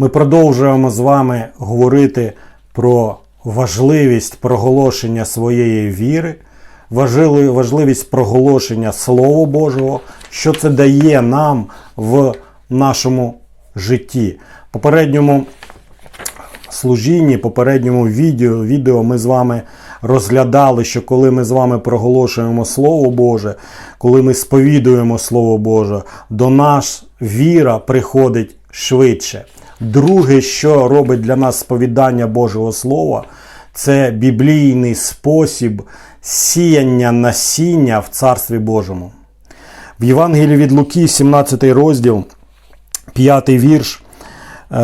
Ми продовжуємо з вами говорити про важливість проголошення своєї віри, важливість проголошення Слова Божого, що це дає нам в нашому житті. Попередньому служінні, попередньому відео, відео ми з вами розглядали, що коли ми з вами проголошуємо Слово Боже, коли ми сповідуємо Слово Боже, до нас віра приходить швидше. Друге, що робить для нас сповідання Божого Слова, це біблійний спосіб сіяння насіння в Царстві Божому. В Євангелії від Луки, 17 розділ, 5 вірш, е,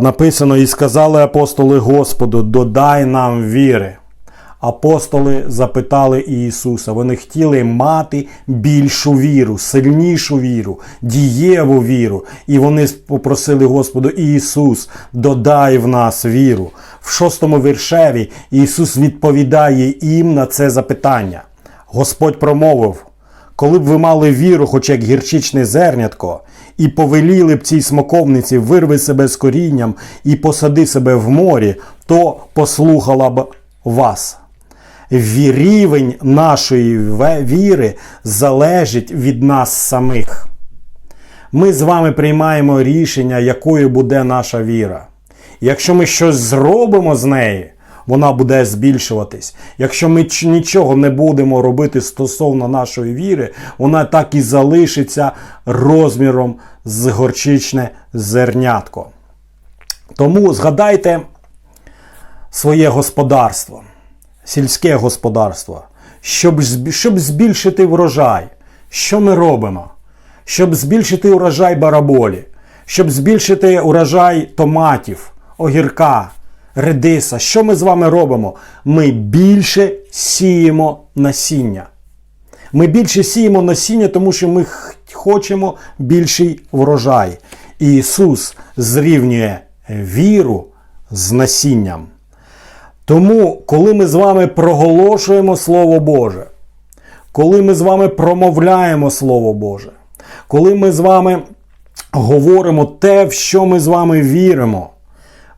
написано: І сказали апостоли Господу, додай нам віри. Апостоли запитали Ісуса. Вони хотіли мати більшу віру, сильнішу віру, дієву віру. І вони попросили Господу Ісус, додай в нас віру. В шостому віршеві Ісус відповідає їм на це запитання. Господь промовив: коли б ви мали віру, хоч як гірчичне зернятко, і повеліли б цій смоковниці вирви себе з корінням і посади себе в морі, то послухала б вас. Рівень нашої віри залежить від нас самих. Ми з вами приймаємо рішення, якою буде наша віра. Якщо ми щось зробимо з неї, вона буде збільшуватись. Якщо ми нічого не будемо робити стосовно нашої віри, вона так і залишиться розміром з горчичне зернятко. Тому згадайте своє господарство, сільське господарство, щоб, щоб збільшити врожай. Що ми робимо? Щоб збільшити урожай бараболі, щоб збільшити урожай томатів, огірка, редиса. Що ми з вами робимо? Ми більше сіємо насіння. Ми більше сіємо насіння, тому що ми хочемо більший врожай. І Ісус зрівнює віру з насінням. Тому, коли ми з вами проголошуємо Слово Боже, коли ми з вами промовляємо Слово Боже, коли ми з вами говоримо те, в що ми з вами віримо,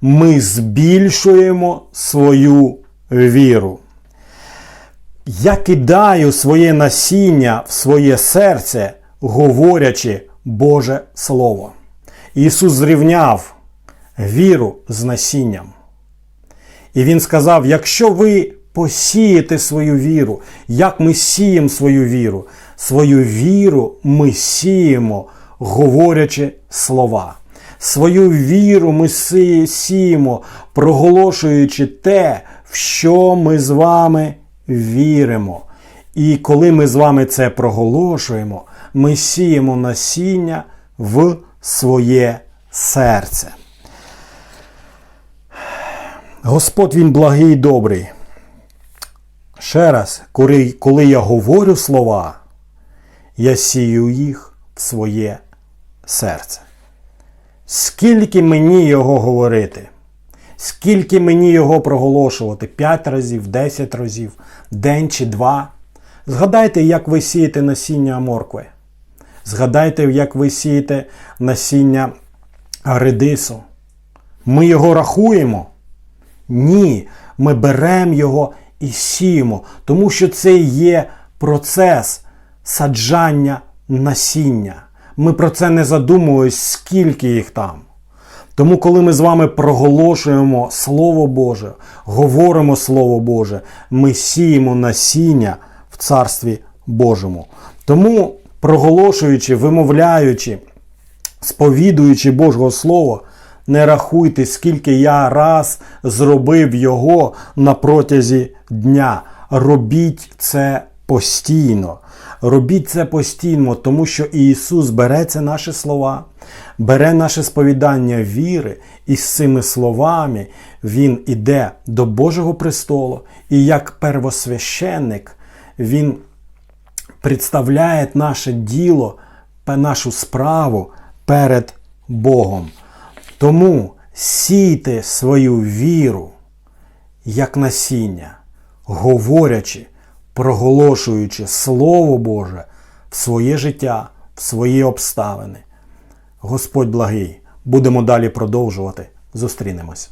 ми збільшуємо свою віру. Я кидаю своє насіння в своє серце, говорячи Боже Слово. Ісус зрівняв віру з насінням. І він сказав: якщо ви посієте свою віру, як ми сіємо свою віру? Свою віру ми сіємо, говорячи слова. Свою віру ми сіємо, проголошуючи те, в що ми з вами віримо. І коли ми з вами це проголошуємо, ми сіємо насіння в своє серце. Господь він благий і добрий. Ще раз, коли, коли я говорю слова, я сію їх в своє серце. Скільки мені його говорити? Скільки мені його проголошувати? 5 разів, 10 разів, день чи два. Згадайте, як ви сієте насіння моркви. Згадайте, як ви сієте насіння редису. Ми його рахуємо. Ні, ми беремо його і сіємо, тому що це є процес саджання насіння. Ми про це не задумуємось, скільки їх там. Тому, коли ми з вами проголошуємо Слово Боже, говоримо Слово Боже, ми сіємо насіння в Царстві Божому. Тому, проголошуючи, вимовляючи, сповідуючи Божого Слова, не рахуйте, скільки я раз зробив його на протязі дня. Робіть це постійно. Робіть це постійно, тому що Ісус бере це наші слова, бере наше сповідання віри, і з цими словами Він іде до Божого престолу, і як первосвященник Він представляє наше діло, нашу справу перед Богом. Тому сійте свою віру як насіння, говорячи, проголошуючи Слово Боже в своє життя, в свої обставини. Господь благий, Будемо далі продовжувати. Зустрінемось.